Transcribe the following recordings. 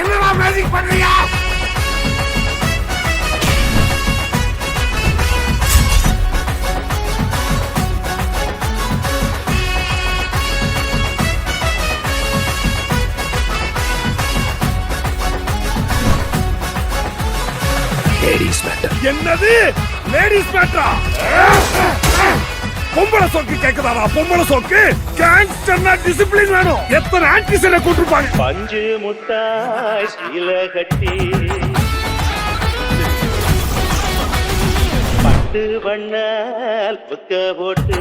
என்னடா மேஜிக் பண்றியா? லேடிஸ் என்னது? லேடிஸ் மேட்டரா பொம்பளை சோக்கு கேக்குதாடா? பொம்பளை சோக்கு? கேங்ஸ்டர்னா டிசிப்ளின் வேணும். எத்தனை ஆன்டிசனை கொண்டிருப்பாங்க பஞ்சு முட்டாய் சீல கட்டி. பட்டு வண்ணால் புக்க போட்டு?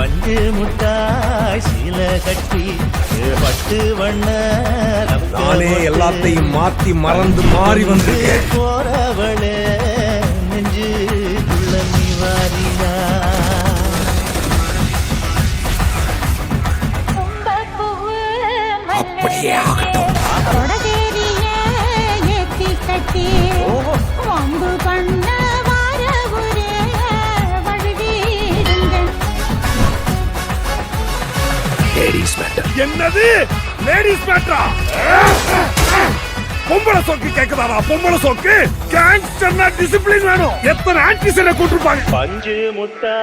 பஞ்சு முட்டாய் சீல கட்டி. பட்டு வண்ணால் புக்க நானே எல்லாத்தையும் மாத்தி மறந்து மாறி வந்திருக்கேன். போறவளே. லேடிஸ் மேட்டர் என்னது? லேடிஸ் மேட்ரா பொம்பளை சோக்கு கேக்குதாடா? பொம்பளை சோக்கு? கேங்ஸ்டர்னா டிசிப்ளின் வேணும். எத்தனை ஆன்டிசனை கொண்டிருப்பாங்க பஞ்சு முட்டா.